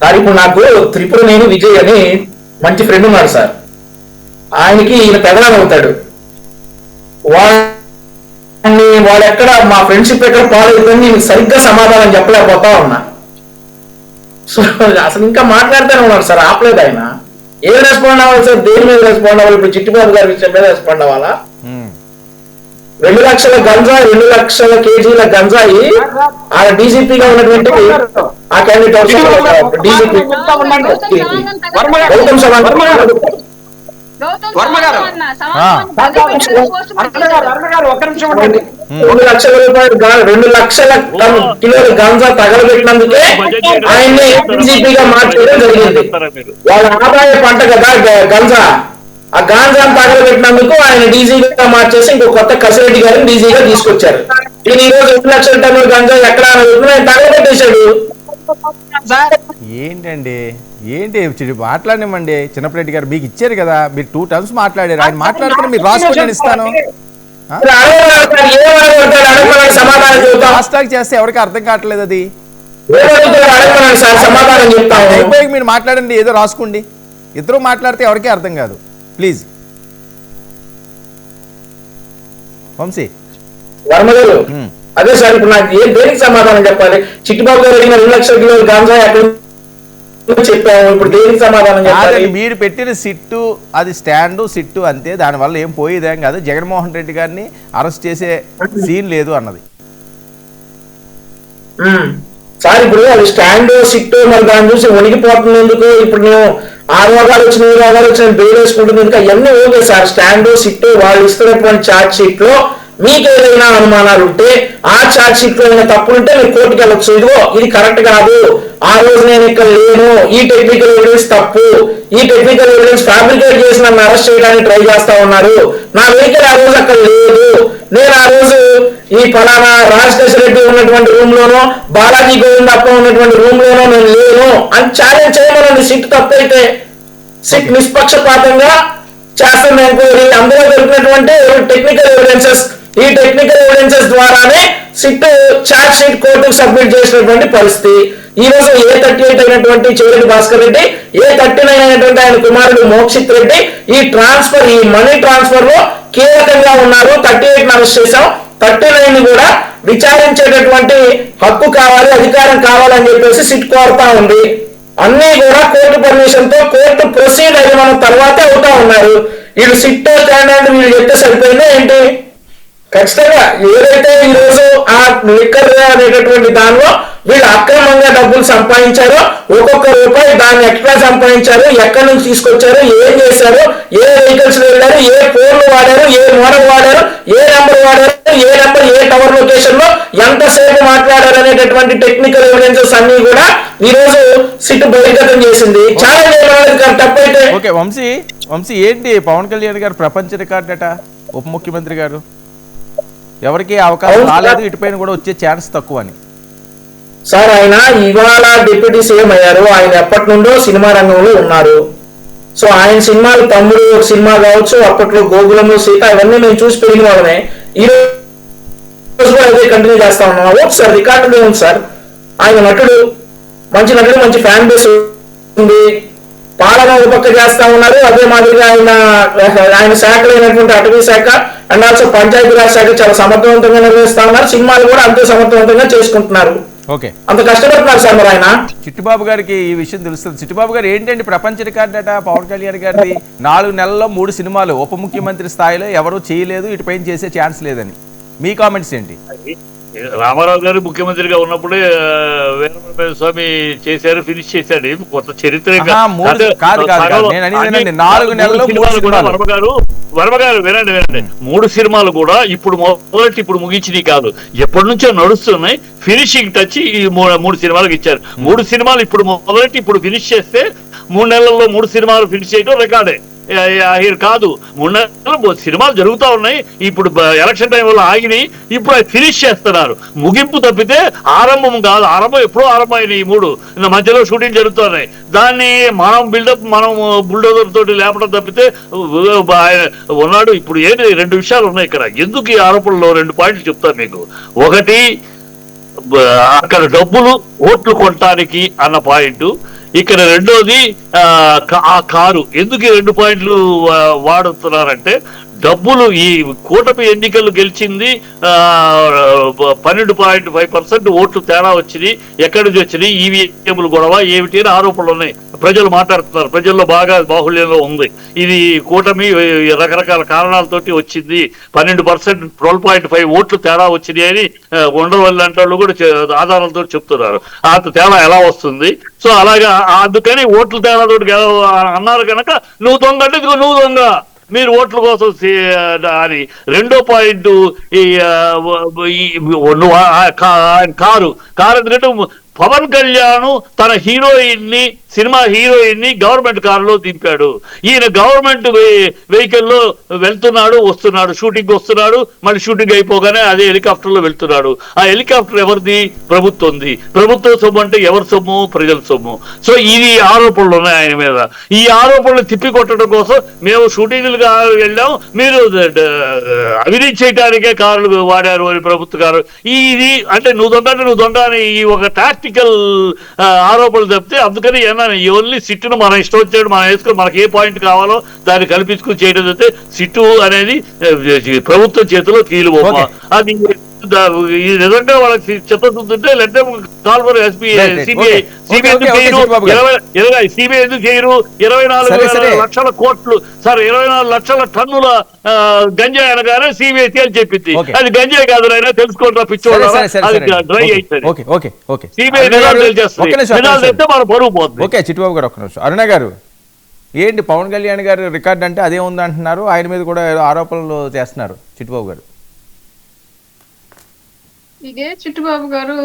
Sir ఇప్పుడు నాకు త్రిపుర నేను విజయ్ అని మంచి ఫ్రెండ్ ఉన్నాడు సార్. ఆయనకి ఈయన పెదనాన్న అవుతాడు. వాడిని వాడు ఎక్కడ మా ఫ్రెండ్షిప్ ఎక్కడ ఫాలో అవుతుంది నేను సరిగ్గా సమాధానం చెప్పలేకపోతా ఉన్నా. సో అసలు ఇంకా మాట్లాడుతూనే ఉన్నాడు సార్ ఆపలేదు ఆయన. ఏం రెస్పాండ్ అవ్వాలి సార్? దేని మీద రెస్పాండ్ అవ్వాలి? ఇప్పుడు చిట్టిబాబు గారి విషయం మీద రెస్పాండ్ అవ్వాలా. రెండు లక్షల గంజాయి రెండు లక్షల కేజీల గంజాయి ఆ డీజీపీగా ఉన్నటువంటి ఆ క్యాండిడేట్ గౌతమ్ సవాంగ్ వర్మ గారు. రెండు లక్షల రూపాయలు రెండు లక్షల టన్ కిలోల గంజా తగలబెట్టినందుకే ఆయన్ని డీజీపీగా మార్చడం జరిగింది. వాళ్ళ ఆదాయ పంట కదా గంజా. ఆ గాంజాను తగలబెట్టినందుకు ఆయన డీజీగా మార్చేసి ఇంకో కొత్త కసిరెడ్డి గారిని డీజీగా తీసుకొచ్చారు. ఈయన ఈ రోజు రెండు లక్షల టన్నుల గంజా ఎక్కడ అని ఆయన తగలబెట్టేశాడు. ఏంటండి? ఏంటి? చిడి మాట్లాడనివ్వండి. చిన్నప్పరెడ్డి గారు మీకు ఇచ్చారు కదా. మీరు టూ టర్మ్స్ మాట్లాడారు. ఆయన మాట్లాడుతున్న మీరు రాసుకొని నేను ఇస్తాను. చేస్తే ఎవరికి అర్థం కావట్లేదు అది. అయిపోయి మీరు మాట్లాడండి ఏదో రాసుకోండి. ఇద్దరు మాట్లాడితే ఎవరికీ అర్థం కాదు. ప్లీజ్ వంశీ. అదే సార్ ఇప్పుడు నాకు ఏం దేనికి సమాధానం చెప్పాలి? చిట్టిబాబు గారు అడిగిన రెండు లక్షల కిలోల గాంజా ఎక్కడ చెప్పాము. ఇప్పుడు దేనికి సమాధానం చెప్పాలి? మీరు పెట్టిన సిట్టు అది స్టాండు సిట్టు అంతే. దానివల్ల ఏం పోయేదేం కాదు. జగన్మోహన్ రెడ్డి గారిని అరెస్ట్ చేసే సీన్ లేదు అన్నది. సార్ ఇప్పుడు అది స్టాండ్ సిట్ మరి దాన్ని చూసి వణికిపోతున్నందుకు ఇప్పుడు నేను ఆ రోగాలు వచ్చిన ఈ రోగాలు వచ్చిన బెయిల్ వేసుకుంటున్నందుకు అవన్నీ ఓకే సార్. స్టాండ్ సిట్ వాళ్ళు ఇస్తున్నటువంటి చార్జ్ షీట్లో మీకు ఏదైనా అనుమానాలు ఉంటే ఆ చార్జ్ షీట్లో ఏమైనా తప్పులు ఉంటే మీరు కోర్టుకి వెళ్ళొచ్చు. ఇదిగో ఇది కరెక్ట్ కాదు. ఆ రోజు నేను ఇక్కడ లేను. ఈ టెక్నికల్ ఎవిడెన్స్ తప్పు. ఈ టెక్నికల్ ఎవిడెన్స్ ఫ్యాబ్రికేట్ చేసి నన్ను అరెస్ట్ చేయడానికి ట్రై చేస్తా ఉన్నారు. నా వెహికల్ ఆ రోజు అక్కడ లేదు. నేను ఆ రోజు ఈ ఫలానా రాజశేఖర రెడ్డి ఉన్నటువంటి రూమ్ లోనో బాలాజీ గోవిందప్ప ఉన్నటువంటి రూమ్ లోనో నేను లేను. అని ఛాలెంజ్ చేయమనండి. సిట్ తప్పైతే. సిట్ నిష్పక్షపాతంగా చేస్తున్న ఎంక్వైరీ. అందులో దొరికినటువంటి టెక్నికల్ ఎవిడెన్సెస్ ఈ టెక్నికల్ ఎవిడెన్సెస్ ద్వారానే సిట్ చార్జ్ షీట్ కోర్టుకు సబ్మిట్ చేసినటువంటి పరిస్థితి. ఈ రోజు ఏ థర్టీ ఎయిట్ అయినటువంటి Chevireddy Bhaskar Reddy A thirty nine అయినటువంటి ఆయన కుమారుడు మోక్షిత్ రెడ్డి ఈ ట్రాన్స్ఫర్ ఈ మనీ ట్రాన్స్ఫర్లో కీలకంగా ఉన్నారు. థర్టీ ఎయిట్ అరెస్ట్ చేశాం. థర్టీ నైన్ కూడా విచారించేటటువంటి హక్కు కావాలి అధికారం కావాలని చెప్పేసి సిట్ కోరుతా ఉంది. అన్ని కూడా కోర్టు పర్మిషన్తో కోర్టు ప్రొసీడ్ అయిన మన తర్వాతే అవుతా ఉన్నారు. వీళ్ళు సిట్ స్టాండర్డ్ వీళ్ళు చెప్తే సరిపోయిందా ఏంటి? ఖచ్చితంగా ఏదైతే ఈ రోజు ఆ లిక్కర్ అనేటటువంటి దానిలో వీళ్ళు అక్రమంగా డబ్బులు సంపాదించారో ఒక్కొక్క రూపాయి దాన్ని ఎక్స్ట్రా సంపాదించారు ఎక్కడి నుంచి తీసుకొచ్చారు ఏం చేశారు ఏ వెహికల్స్ వెళ్ళారు ఏ ఫోన్లు వాడారు ఏ మోడల్ వాడారు ఏ నెంబర్ వాడారు ఏ నెంబర్ ఏ టవర్ లొకేషన్లో ఎంతసేపు మాట్లాడారు అనేటటువంటి టెక్నికల్ ఎవిడెన్సెస్ అన్ని కూడా ఈ రోజు సిట్ బహిర్గతం చేసింది. చాలా తప్పైతే. ఓకే వంశీ వంశీ ఏంటి పవన్ కళ్యాణ్ గారు ప్రపంచ రికార్డ్ అట ఉప ముఖ్యమంత్రి గారు? ఎవరికి అవకాశం. రాలేదు ఇటుపైన కూడా వచ్చే ఛాన్స్ తక్కువ అని సార్ ఆయన ఇవాళ డిప్యూటీ సీఎం అయ్యారు. ఆయన ఎప్పటి నుండో సినిమా రంగంలో ఉన్నారు. సో ఆయన సినిమాలు తమ్ముడు ఒక సినిమా కావచ్చు అప్పట్లో గోకులము సీత ఇవన్నీ మేము చూసి పెరిగిన వాళ్ళమే. ఈ రోజు కూడా అదే కంటిన్యూ చేస్తా ఉన్నాం. ఓకే సార్ రికార్డు ఉంది సార్. ఆయన నటుడు మంచి నటుడు మంచి ఫ్యాన్ బేస్ ఉంది. పాలన ఒక పక్క చేస్తా ఉన్నారు. అదే మాదిరిగా ఆయన ఆయన శాఖలు అయినటువంటి అటవీ శాఖ అండ్ ఆల్సో పంచాయతీరాజ్ శాఖ చాలా సమర్థవంతంగా నిర్వహిస్తా ఉన్నారు. సినిమాలు కూడా అంతే సమర్థవంతంగా చేసుకుంటున్నారు. ఓకే. అంత కష్టపడుతున్నారు సార్ మరి ఆయన. చిట్టుబాబు గారికి ఈ విషయం తెలుస్తుంది. చిట్టుబాబు గారు ఏంటండి ప్రపంచ రికార్డ్ అట? పవన్ కళ్యాణ్ గారిది నాలుగు నెలల్లో మూడు సినిమాలు. ఉప ముఖ్యమంత్రి స్థాయిలో ఎవరూ చేయలేదు ఇటుపైన చేసే ఛాన్స్ లేదని. మీ కామెంట్స్ ఏంటి? రామారావు గారు ముఖ్యమంత్రిగా ఉన్నప్పుడే వీరబ్రహ్మేంద్ర స్వామి చేశారు ఫినిష్ చేశాడు. ఏమి కొత్త చరిత్ర కాదు, కాదు, నేను అనేది. నాలుగు నెలల్లో మూడు సినిమాలు కూడా సినిమాలు. వర్మ గారు వర్మ గారు వినండి వినండి. మూడు సినిమాలు కూడా ఇప్పుడు మొదటి ఇప్పుడు ముగించినవి కాదు. ఎప్పటి నుంచో నడుస్తున్నాయి. ఫినిషింగ్ టచ్ ఈ మూ- మూడు సినిమాలకు ఇచ్చారు. మూడు సినిమాలు ఇప్పుడు మొదటి ఇప్పుడు ఫినిష్ చేస్తే మూడు నెలల్లో మూడు సినిమాలు ఫినిష్ చేయడం రికార్డే కాదు. మూడు నెలలు సినిమాలు జరుగుతూ ఉన్నాయి. ఇప్పుడు ఎలక్షన్ టైం వల్ల ఆగినాయి. ఇప్పుడు అవి ఫినిష్ చేస్తున్నారు. ముగింపు తప్పితే ఆరంభం కాదు. ఆరంభం ఎప్పుడో ఆరంభమైనాయి ఈ మూడు. మధ్యలో షూటింగ్ జరుగుతున్నాయి. దాన్ని మనం బిల్డప్ మనం బుల్డోజర్ తోటి లేపడం తప్పితే ఆయన ఉన్నాడు. ఇప్పుడు ఏంటి? రెండు విషయాలు ఉన్నాయి ఇక్కడ. ఎందుకు ఈ ఆరోపణలో రెండు పాయింట్లు చెప్తాను మీకు? ఒకటి అక్కడ డబ్బులు ఓట్లు కొనటానికి అన్న పాయింట్. ఇక్కడ రెండోది ఆ, కారు. ఎందుకు ఈ రెండు పాయింట్లు వాడుతున్నారంటే డబ్బులు ఈ కూటమి ఎన్నికలు గెలిచింది పన్నెండు పాయింట్ ఫైవ్ పర్సెంట్ ఓట్లు తేడా వచ్చింది ఎక్కడి నుంచి వచ్చినాయి ఈవీఎంలు గొడవ ఏమిటి అని ఆరోపణలు ఉన్నాయి. ప్రజలు మాట్లాడుతున్నారు. ప్రజల్లో బాగా బాహుళ్యంలో ఉంది. ఇది కూటమి రకరకాల కారణాలతోటి వచ్చింది. పన్నెండు పర్సెంట్ ట్వెల్వ్ పాయింట్ ఫైవ్ ఓట్లు తేడా వచ్చింది అని ఉండవల్లి అంటే వాళ్ళు కూడా ఆధారాలతో చెప్తున్నారు. ఆ తేడా ఎలా వస్తుంది? సో అలాగా అందుకని ఓట్లు తేడాతో అన్నారు కనుక నువ్వు దొంగ అంటే నువ్వు దొంగ. మీరు ఓట్ల కోసం అని రెండో పాయింట్ ఈ ఈ కారు కారు ఎందుకంటే పవన్ కళ్యాణ్ తన హీరోయిన్ని సినిమా హీరోయిన్ని గవర్నమెంట్ కారులో దింపాడు. ఈయన గవర్నమెంట్ వెహికల్లో వెళ్తున్నాడు వస్తున్నాడు షూటింగ్ వస్తున్నాడు మళ్ళీ షూటింగ్ అయిపోగానే అదే హెలికాప్టర్లో వెళ్తున్నాడు. ఆ హెలికాప్టర్ ఎవరిది? ప్రభుత్వంది. ప్రభుత్వ సొమ్ము అంటే ఎవరి సొమ్ము? ప్రజల సొమ్ము. సో ఇది ఆరోపణలు ఉన్నాయి ఆయన మీద. ఈ ఆరోపణలు తిప్పికొట్టడం కోసం మేము షూటింగ్లుగా వెళ్ళాం. మీరు ద- అవినీతి చేయడానికే కారులు వాడారు ప్రభుత్వ కారు ఇది అంటే నువ్వు దొంగ నువ్వు దొంగ అని ఈ ఒక టాక్టికల్ ఆరోపణలు తప్పితే అందుకని ఏమన్నా ఈ ఓన్లీ సిట్టును మనం ఇష్టం వచ్చాడు మనం వేసుకుని మనకి ఏ పాయింట్ కావాలో దాన్ని కల్పించుకుని చేయడం అయితే సిట్టు అనేది ప్రభుత్వం చేతిలో కీలు బొమ్మ Okay. అది నిజంగా వాళ్ళకి చిత్తశుద్ధి SP Right, right. CBI. CBI ఎందుకు చేయరు. ఇరవై ఇరవై సిబిఐ ఎందుకు చేయరు ఇరవై నాలుగు. లక్షల కోట్లు సార్ ఇరవై నాలుగు లక్షల టన్నుల గంజాయి అనగానే సిబిఐ తేల్చి చెప్పింది. అది గంజాయి కాదు అయినా తెలుసుకోవడం అది డ్రై ఓకే సిబిఐ నిజాలు గారు, తెలిచేస్తుంది ఒక్క నిమిషం, ఒక్క నిజాలు నిమిషం. చెప్తే మన బరువు పోతుంది ఓకే చిట్టుబాబు గారు ఒక్క నిమిషం అరుణ గారు ఏంటి పవన్ కళ్యాణ్ గారు రికార్డ్ అంటే అదే ఉంది అంటున్నారు ఆయన మీద కూడా ఆరోపణలు చేస్తున్నారు చిట్టుబాబు గారు ఇదే Chittubabu garu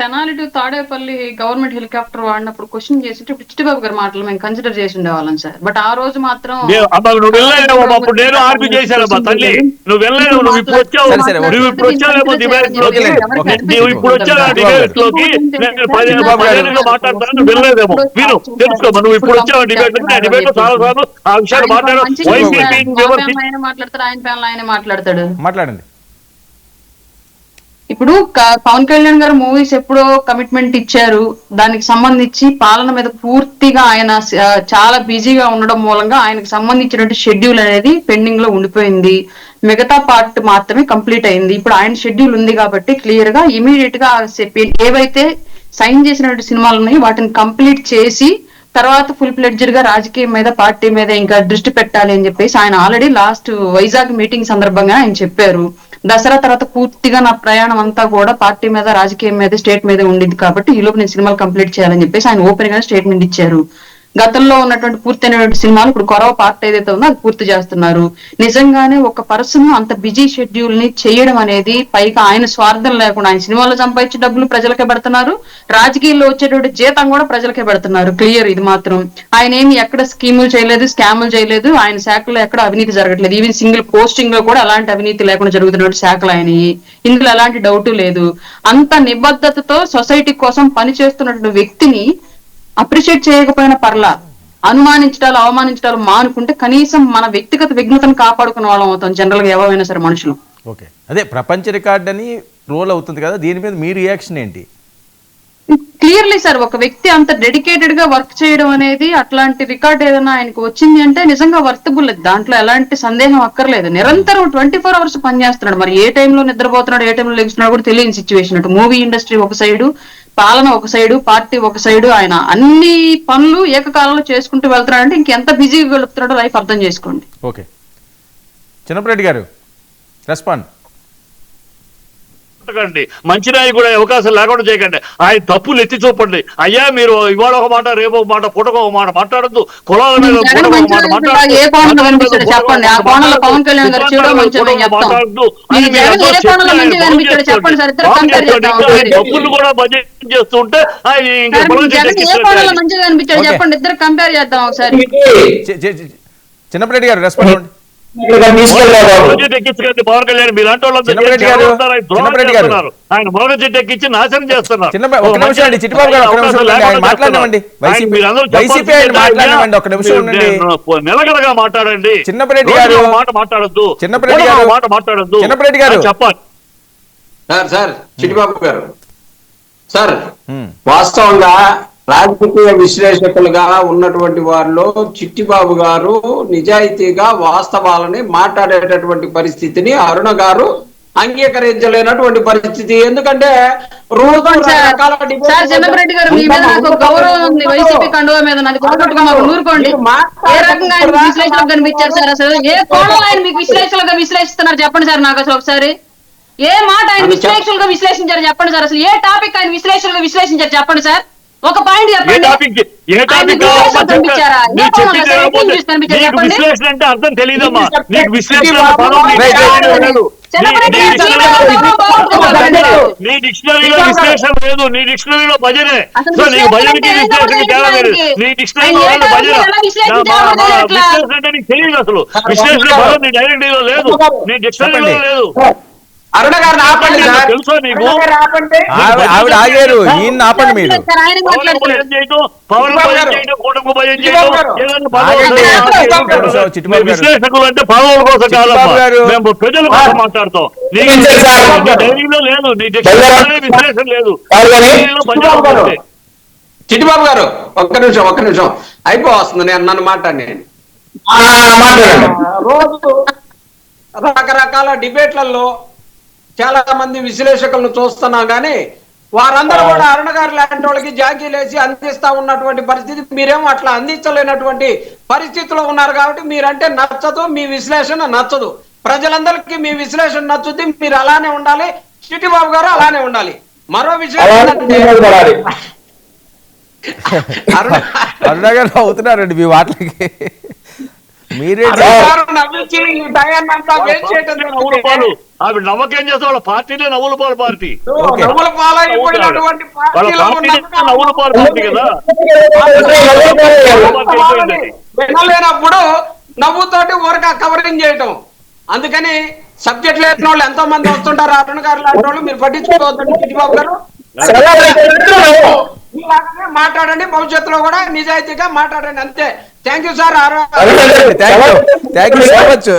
Tenali to Tadepalli government helicopter వాడినప్పుడు క్వశ్చన్ చేసి ఇప్పుడు చిట్టుబాబు గారి మాటలు మేము కన్సిడర్ చేసి ఉండేవాళ్ళం సార్. బట్ ఆ రోజు మాత్రం నువ్వు వెళ్ళలేవు అప్పుడు నేను ఆర్పి చేశానమ్మా తల్లి. నువ్వు వెళ్ళలేవు నువ్వు ఇప్పుడు వచ్చావు. సరే, సరే, ఓకే. నువ్వు ఇప్పుడు వచ్చావేమో డిబేట్లోకి. Okay, okay. నువ్వు ఇప్పుడు వచ్చావు డిబేట్లోకి. నేను పదిహేను బాబు గారు. పదిహేనుగా మాట్లాడతాను నువ్వు వెళ్ళలేదేమో విను తెలుసుకోమా నువ్వు ఇప్పుడు వచ్చావు డిబేట్లోకి. నేను డిబేట్లో చాలా సార్లు ఆ విషయాలు మాట్లాడాను వైసీపీ ఆయన మాట్లాడతాడు ఆయన ప్యానల్ ఆయన మాట్లాడతాడు. మాట్లాడండి. ఇప్పుడు పవన్ కళ్యాణ్ గారు మూవీస్ ఎప్పుడో కమిట్మెంట్ ఇచ్చారు. దానికి సంబంధించి పాలన మీద పూర్తిగా ఆయన చాలా బిజీగా ఉండడం మూలంగా ఆయనకు సంబంధించినటువంటి షెడ్యూల్ అనేది పెండింగ్లో ఉండిపోయింది. మిగతా పార్ట్ మాత్రమే కంప్లీట్ అయింది. ఇప్పుడు ఆయన షెడ్యూల్ ఉంది కాబట్టి క్లియర్గా ఇమీడియట్గా ఏవైతే సైన్ చేసినటువంటి సినిమాలు ఉన్నాయి వాటిని కంప్లీట్ చేసి తర్వాత ఫుల్ ప్లెడ్జర్గా రాజకీయం మీద పార్టీ మీద ఇంకా దృష్టి పెట్టాలి అని చెప్పేసి ఆయన ఆల్రెడీ లాస్ట్ వైజాగ్ మీటింగ్ సందర్భంగా ఆయన చెప్పారు. దసరా తర్వాత పూర్తిగా నా ప్రయాణం అంతా కూడా పార్టీ మీద రాజకీయం మీద స్టేట్ మీద ఉండింది కాబట్టి ఈ లోపు నేను సినిమాలు కంప్లీట్ చేయాలని చెప్పేసి ఆయన ఓపెన్గా స్టేట్మెంట్ ఇచ్చారు. గతంలో ఉన్నటువంటి పూర్తయినటువంటి సినిమాలు ఇప్పుడు కొరవ పార్ట్ ఏదైతే ఉందో అది పూర్తి చేస్తున్నారు. నిజంగానే ఒక పర్సన్ అంత బిజీ షెడ్యూల్ని చేయడం అనేది పైగా ఆయన స్వార్థం లేకుండా ఆయన సినిమాలో సంపాదించే డబ్బులు ప్రజలకే పెడుతున్నారు. రాజకీయాల్లో వచ్చేటువంటి జీతం కూడా ప్రజలకే పెడుతున్నారు. క్లియర్ ఇది మాత్రం. ఆయన ఏమి ఎక్కడ స్కీములు చేయలేదు స్కాములు చేయలేదు. ఆయన శాఖలో ఎక్కడ అవినీతి జరగట్లేదు. ఈవెన్ సింగిల్ పోస్టింగ్లో కూడా అలాంటి అవినీతి లేకుండా జరుగుతున్నటువంటి శాఖలు ఆయన. ఇందులో ఎలాంటి డౌట్ లేదు. అంత నిబద్ధతతో సొసైటీ కోసం పనిచేస్తున్నటువంటి వ్యక్తిని అప్రిషియేట్ చేయకపోయినా పర్లా అనుమానించడాలు అవమానించడాలు మానుకుంటే కనీసం మన వ్యక్తిగత విఘ్నతను కాపాడుకునే వాళ్ళం అవుతాం జనరల్గా ఎవరైనా సరే మనుషులు. ఓకే. అదే ప్రపంచ రికార్డ్ అని రోల్ అవుతుంది కదా దీని మీద మీ రియాక్షన్ ఏంటి? క్లియర్లీ సార్ ఒక వ్యక్తి అంత డెడికేటెడ్గా వర్క్ చేయడం అనేది అట్లాంటి రికార్డ్ ఏదైనా ఆయనకు వచ్చింది అంటే నిజంగా వర్తబుల్ దాంట్లో ఎలాంటి సందేహం అక్కర్లేదు. నిరంతరం ట్వంటీ ఫోర్ అవర్స్ పనిచేస్తున్నాడు. మరి ఏ టైంలో నిద్రపోతున్నాడు ఏ టైంలో లెగుస్తున్నాడు కూడా తెలియని సిచ్యువేషన్ అటు మూవీ ఇండస్ట్రీ ఒక సైడు పాలన ఒక సైడు పార్టీ ఒక సైడు ఆయన అన్ని పనులు ఏకకాలంలో చేసుకుంటూ వెళ్తున్నాడు అంటే ఇంకెంత బిజీగా గడుపుతున్నాడో లైఫ్ అర్థం చేసుకోండి. ఓకే చిన్నప్పరెడ్డి గారు రెస్పాండ్ పెట్టకండి మంచి నాయకుడు అయ్యే అవకాశం లేకుండా చేయకండి. ఆయన తప్పులు ఎత్తి చూపండి. అయ్యా మీరు ఇవాళ ఒక మాట రేపు ఒక మాట పూటకు ఒక మాట మాట్లాడద్దు. కులాల మీద మాట్లాడొద్దు. డబ్బులు కూడా బడ్జెట్ చేస్తుంటే. చెప్పండి. ఇద్దరు కంపేర్ చేద్దాం ఒకసారి. చి- చి- చి- చిన్నప్పరెడ్డి గారు రెస్పాండ్ ఎక్కించుకోండి పవన్ కళ్యాణ్ మీరు అంటే ఆయన మొదటి చెట్టు ఎక్కించి నాశనం చేస్తున్నారు. నిలకడగా మాట్లాడండి. చిన్నప్పరెడ్డి రోజుకు గారు. మాట మాట్లాడద్దు. చిన్నప్పరెడ్డి గారు. మాట మాట్లాడద్దు. చిన్నప్పరెడ్డి గారు. చెప్పాలి. సార్ సార్ చిట్టిబాబు గారు. సార్ వాస్తవంగా రాజకీయ విశ్లేషకులుగా ఉన్నటువంటి వారిలో చిట్టిబాబు గారు నిజాయితీగా వాస్తవాలని మాట్లాడేటటువంటి పరిస్థితిని అరుణ గారు అంగీకరించలేనటువంటి పరిస్థితి. ఎందుకంటే చంద్రబాబు గారు మీ మీద నాకు గౌరవం ఉంది. వైసీపీ కండువా మీద నాకు కొట్టుకుంటూ మాకు నూరుకోండి. ఏ రకంగా ఆయన మీకు విశ్లేషణలు కనిపించారు సార్ అసలు? ఏ కోణంలో ఆయన మీకు విశ్లేషణలుగా విశ్లేషిస్తున్నారు? చెప్పండి సార్ నాకు అసలు ఒకసారి. ఏ మాట ఆయన విశ్లేషణలుగా విశ్లేషించారు? చెప్పండి సార్ అసలు. ఏ టాపిక్ ఆయన విశ్లేషణలుగా విశ్లేషించారు? చెప్పండి సార్. ఒక పాయింట్ చెప్పండి. ఏ టాపిక్ నీకు? విశ్లేషణ అంటే అర్థం తెలియదమ్మా. నీకు విశ్లేషణ నీ డిక్షనరీలో విశ్లేషణ లేదు. నీ డిక్షనరీలో భజనే. సో నీకు భజనకి విశ్లేషణకి తేడా లేదు. నీ డిక్షనరీలో భజన. విశ్లేషణ అంటే నీకు తెలియదు అసలు. విశ్లేషణ నీ డైరెక్ట్ లేదు. నీ డిక్షనరీలో. లేదు. అరుణ గారిని ఆపండి సార్ తెలుసా నీకు? ఆవిడ ఆగారు. ఈయన ఆపండి మీరు. పవన్ పవన్. విశ్లేషకులు అంటే పదవుల కోసం గారు. మేము ప్రజల కోసం మాట్లాడతాం. డైరీలో లేదు. నీ డిక్షనరీలో విశ్లేషణ లేదు. చిట్టిబాబు గారు. ఒక్క నిమిషం ఒక్క నిమిషం. అయిపో వస్తుంది నేను నన్ను మాట్లాడి. ఆ, మాట్లాడండి. రోజు రకరకాల డిబేట్లలో చాలా మంది విశ్లేషకులను చూస్తున్నాం కానీ వారందరూ కూడా అరుణ గారు లాంటి వాళ్ళకి జాకీలేసి అందిస్తా ఉన్నటువంటి పరిస్థితి మీరేమో అట్లా అందించలేనటువంటి పరిస్థితిలో ఉన్నారు కాబట్టి మీరంటే నచ్చదు మీ విశ్లేషణ నచ్చదు. ప్రజలందరికీ మీ విశ్లేషణ నచ్చుద్ది మీరు అలానే ఉండాలి చిట్టిబాబు గారు అలానే ఉండాలి. మరో విషయం. అరుణ అరుణ గారు అవుతున్నారండి మీ వాటికి మీరే నవ్వించి ఈ టయాన్ని అంతా వేస్ట్ చేయటం ఆవిడ నమ్మకం చేస్తే వాళ్ళ పార్టీనే నవ్వుల పాలు పార్టీ. వాళ్ళ ఉన్నందుకు నవ్వుల పాలు పార్టీ కదా? వినలేనప్పుడు నవ్వుతోటి ఊరక కవరింగ్ చేయటం. అందుకని సబ్జెక్ట్ లేని వాళ్ళు ఎంతో మంది వస్తుంటారు? అరుణ్ గారు లాంటి వాళ్ళు మీరు పట్టించుకోవద్దండి చిట్టిబాబు గారు. మీలాగానే మాట్లాడండి భవిష్యత్తులో కూడా నిజాయితీగా మాట్లాడండి అంతే. Thank you sir thank you thank you so much